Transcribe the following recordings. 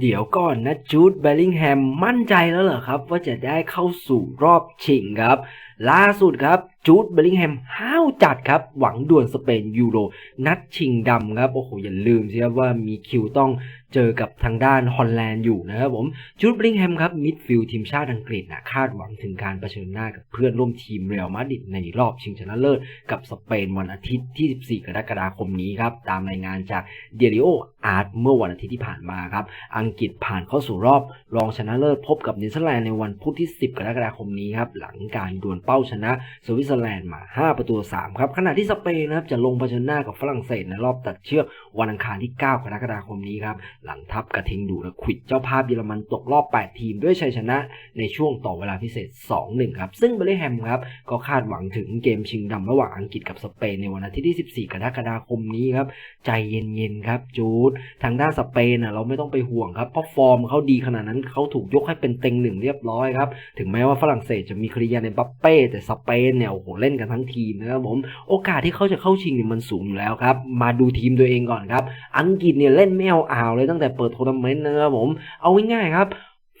เดี๋ยวก่อนนะจูดเบลลิงแฮมมั่นใจแล้วเหรอครับ ว่าจะได้เข้าสู่รอบชิงครับ ล่าสุดครับจูดเบลลิงแฮมห้าวจัดครับ หวังด่วนสเปนยูโร นัดชิงดำครับ โอ้โห อย่าลืมสิครับว่ามีคิวต้อง เจอกับทางด้านฮอลแลนด์อยู่นะครับผมจูดบลลิงแฮมครับมิดฟิลด์ทีมชาติอังกฤษนะคาดหวังถึงการเผชิญหน้ากับเพื่อนร่วมทีมเรอัลมาดริดในรอบชิงชนะเลิศกับสเปนวันอาทิตย์ที่ 14 กรกฎาคมนี้ครับ ตามรายงานจากเดลิโออาร์ตเมื่อวันอาทิตย์ที่ผ่านมาครับ อังกฤษผ่านเข้าสู่รอบ รองชนะเลิศพบกับเนเธอร์แลนด์ในวันพุธที่ 10 กรกฎาคมนี้ครับ หลังการดวลเป้าชนะสวิตเซอร์แลนด์มา 5 ประตู 3 ครับ ขณะที่สเปนนะครับจะลงเผชิญหน้ากับฝรั่งเศสในรอบตัดเชือกวันอังคารที่ 9 กรกฎาคมนี้ครับหลังทัพกระทิงดูดและควิดเจ้าภาพเยอรมันตกรอบ 8 ทีมด้วยชัยชนะในช่วงต่อเวลาพิเศษ 2-1 ครับ ซึ่งเบลเลแฮมครับ ก็คาดหวังถึงเกมชิงดำระหว่างอังกฤษกับสเปนในวันอาทิตย์ที่ 14 กรกฎาคมนี้ครับ ใจเย็นๆครับจูด ทางด้านสเปนน่ะเราไม่ต้องไปห่วงครับ เพราะฟอร์มเขาดีขนาดนั้นเขาถูกยกให้เป็นเต็งหนึ่งเรียบร้อยครับ ถึงแม้ว่าฝรั่งเศสจะมีคริยาในบัปเป้แต่สเปนเนี่ยโอ้โหเล่นกันทั้งทีมนะครับผม โอกาสที่เขาจะเข้าชิงเนี่ยมันสูงอยู่แล้วครับ มาดูทีมตัวเองก่อนครับ อังกฤษเนี่ยเล่นไม่เอาอ่าวเลยตั้งแต่เปิดทัวร์นาเมนต์นะครับผม เอาง่ายๆครับ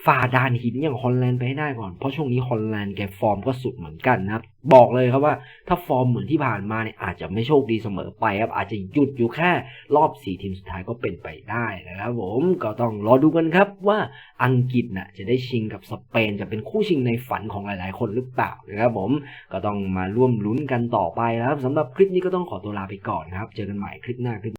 ฝ่าด่านหินอย่างฮอลแลนด์ไปให้ได้ก่อน เพราะช่วงนี้ฮอลแลนด์แกฟอร์มก็สุดเหมือนกันนะครับ บอกเลยครับว่าถ้าฟอร์มเหมือนที่ผ่านมาเนี่ยอาจจะไม่โชคดีเสมอไปครับ อาจจะหยุดอยู่แค่รอบ4ทีมสุดท้ายก็เป็นไปได้นะครับผมก็ต้องรอดูกันครับว่าอังกฤษน่ะจะได้ชิงกับสเปนจะเป็นคู่ชิงในฝันของหลาย ๆ คนหรือเปล่านะครับผมก็ต้องมาร่วมลุ้นกันต่อไปนะครับสำหรับคลิปนี้ก็ต้องขอตัวลาไปก่อนครับ เจอกันใหม่คลิปหน้าคลิป